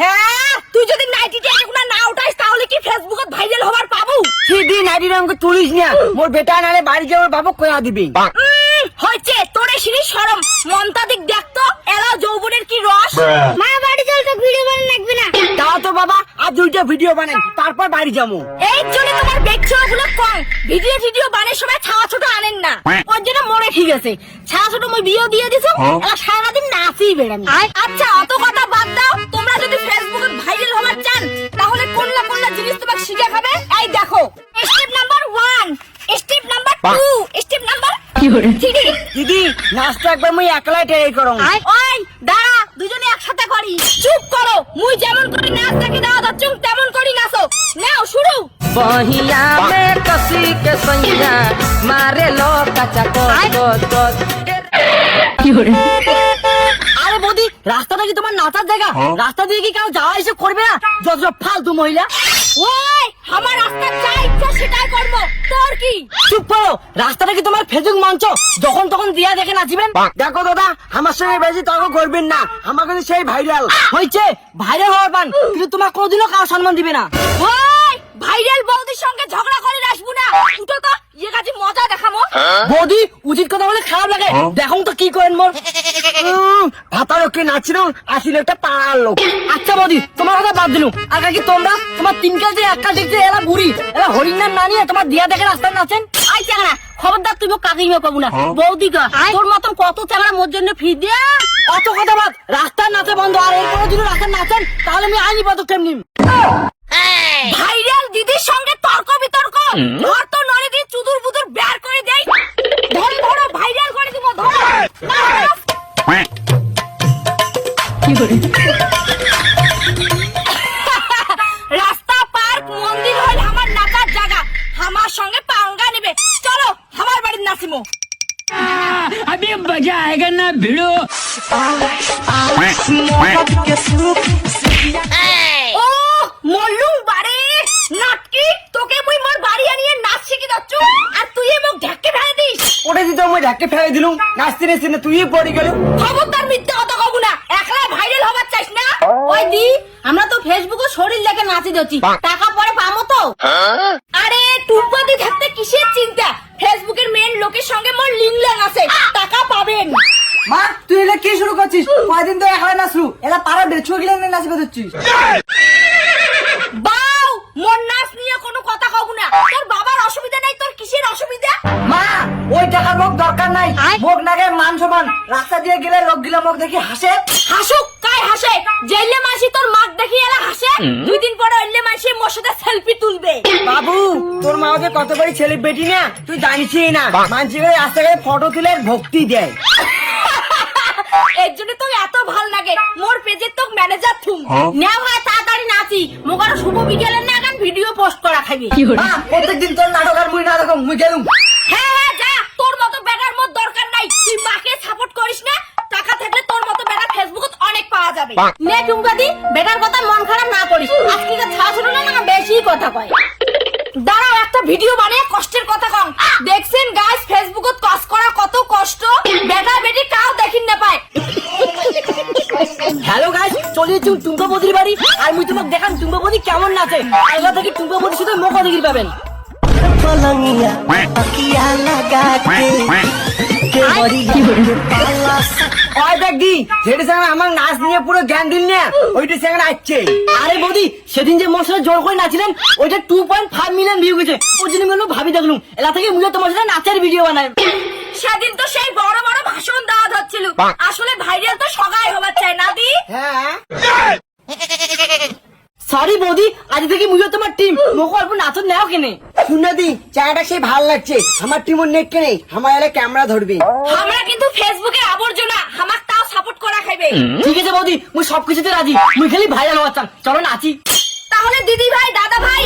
হ্যাঁ তুই যদি নাইটিতে এগুলা না উঠাইস তাহলে কি ফেসবুকত ভাইরাল হবার পাবো? সিডি নাইটি রঙকে তুলিস না। মোর বেটা নালে বাড়ি যাওয়ার বাবু কয়া দিবি। হয়েছে তোরে সিঁড়ি সরম। মমতা দিক দেখতো এলা যৌবনের কি রস? মা বাড়ি চল তো ভিডিও বানান লাগবে না। তাও তো বাবা আর দুইটা ভিডিও বানাই তারপর বাড়ি যাব। এই জন্য তোমার কম ভিডিও টিডিও বানের সময় ছাওয়া ছোট আনেন না। ওর জন্য মনে ঠিক আছে। ছাওয়া ছোট মই বিয়ে দিয়ে দিছো এলা সারাদিন নাচি বেড়ানি আচ্ছা অত কথা বাদ দাও। তোমরা যদি ফেসবুকে ভাইরাল হবার চান তাহলে কোনলা কোনলা জিনিস তোমাকে শিখে খাবে? এই দেখো step number one step number two step number দিদি নাচটা একবার মুই একলাই করো। ওই দাঁড়া দুজনে একসাথে করি। চুপ করো মুই যেমন করি নাচ তাকে দাও দাচ্ছুম তেমন করি নাচো बहिया में कसी के सैया मारे लो कचा को আরে বৌদি রাস্তাটা কি তোমার নাচার জায়গা রাস্তা দিয়ে কি কেউ যাওয়া এসে করবে না যত সব ফালতু মহিলা ওই আমার রাস্তা যা ইচ্ছা সেটাই করবো তোর কি চুপ করো রাস্তাটা কি তোমার ফেসবুক মঞ্চ যখন তখন দিয়া দেখে নাচিবেন দেখো দাদা আমার সঙ্গে বেশি তর্ক করবেন না আমার কিন্তু সেই ভাইরাল হয়েছে ভাইরাল হওয়ার পান কিন্তু তোমার কোনোদিনও কারো সম্মান দিবে না ওই ভাইরাল বৌদির সঙ্গে ঝগড়া করে আসব না। উঠো তো ইয়ে কাছে মজা দেখামো। বৌদি উচিত কথা বলে খারাপ লাগে। দেখুন তো কি করেন মোর ভাতা লোককে নাচছিলাম আসলে একটা পাড়ার লোক। আচ্ছা বৌদি তোমার কথা বাদ দিলুম। আর কি তোমরা তোমার তিন কাল যে একটা দেখতে এলা বুড়ি। এলা হরিণার না নিয়ে তোমার দিয়া দেখে রাস্তায় নাচেন? আই খবরদার তুই কাকিমা পাবো না। বৌদি কা তোর মতন কত চাংড়া মোর জন্য ফি দিয়া? অত কথা বাদ রাস্তার নাচে বন্ধ। আর এই কোনো দিনও রাস্তায় নাচেন তাহলে আমি আইনি পদক্ষেপ নিম। ভাইরাল দিদির সঙ্গে তর্ক বিতর্ক ধর তো নড়ে দিয়ে চুদুর বুদুর বের করে দেই ধরে ধরো ভাইরাল করে দিব ধরো না, ধরো। quack রাস্তা পার্ক মন্দির হল আমার নাচার জায়গা আমার সঙ্গে পাঙ্গা নেবে চলো আমার বাড়ির নাচিমো अभी मजा आएगा ना भिड़ो quack quack ও মল্লুম বাড়ি ঢাকে ফেলে দিলুম নাচতে নাচতে না তুই পড়ে গেল খবরদার মিথ্যা কথা কব না একলা ভাইরাল হবার চাইস না? ওই দি আমরা তো ফেসবুকে শরীর দেখে নাচি যাচ্ছি টাকা পরে পামো তো? আরে টুম্পাদি থাকতে কিসের চিন্তা? ফেসবুকের মেন লোকের সঙ্গে মোর লিংলাং আছে টাকা পাবেন। মা তুই এটা কি শুরু করছিস? কয়দিন তো একলা নাচলু? এলা পাড়া বেচু গেলে নাচবে ধরছিস। ওই টাকার মুখ দরকার নাই। মুখ নাগে মান সমান। রাস্তা দিয়ে গেলে লোকগুলো মুখ দেখি হাসে। হাসুক কাই হাসে? জেলে মাসি তোর মাক দেখি এলা হাসে? দুই দিন পরে অল্লে মাসি মোর সাথে সেলফি তুলবে। বাবু তোর মা ওদের কত বড় ছেলে বেটি না? তুই জানিসই না। মানছি করে রাস্তায় ফটো তুলে ভক্তি দেয়। এর জন্য তো এত ভালো লাগে। মোর পেজের তো ম্যানেজার থুম। নেও হয় তাড়াতাড়ি নাচি। মোকার শুভ বিকেলের না এখন ভিডিও পোস্ট করা খাবি। প্রত্যেকদিন তোর নাটক আর মুই নাটক মুই গেলুম হ্যাঁ হ্যাঁ যা তোর মতো বেটার মোর দরকার নাই তুই মাকে সাপোর্ট করিস না টাকা থাকলে তোর মতো বেটা ফেসবুকত অনেক পাওয়া যাবে নে টুমকাদি বেটার কথা মন খারাপ না করিস। আজকে তো ছাড়া শুনো না বেশি কথা কয়। দাঁড়াও একটা ভিডিও বানিয়ে কষ্টের কথা কম। দেখছেন গাইস ফেসবুকত কাজ করা কত কষ্ট? বেটা বেটি কাউ দেখিন না পায়। হ্যালো গাইস চলে যাচ্ছি টুম্পা বদির বাড়ি। আর মুই তোমাকে দেখান টুম্পা বদি কেমন নাচে। আগে থেকে টুম্পা বদির সাথে মোকা দেখি পাবেন ওই দেখ আমার নাচ নিয়ে পুরো জ্ঞান দিন না ওইটা সঙ্গে নাচছে আরে বৌদি সেদিন যে মোর সাথে জোর করে নাচিলেন ওইটা two point five million view গেছে। ওই জন্য আমি ভাবি দেখলুম। এলা থেকে মূল্য তোমার সাথে নাচের ভিডিও বানায়। সেদিন তো সেই বড় বড় ভাষণ দেওয়া হচ্ছিল আসলে ভাইরাল তো সগাই হবার চাই না দি? হ্যাঁ। সরি বৌদি আজ থেকে মুজো তোমার টিম মোকো অল্প নাচন নেও কেনে। শুনে চায়টা চাটা সেই ভালো লাগছে। আমার টিমও নেক কেনে আমার এলে ক্যামেরা ধরবে। আমরা কিন্তু ফেসবুকে আবর্জনা আমার তাও সাপোর্ট করা খাইবে। ঠিক আছে বৌদি মুই সবকিছুতে রাজি। মুই খালি ভাইরাল হওয়ার চান চলো নাচি। তাহলে দিদি ভাই দাদা ভাই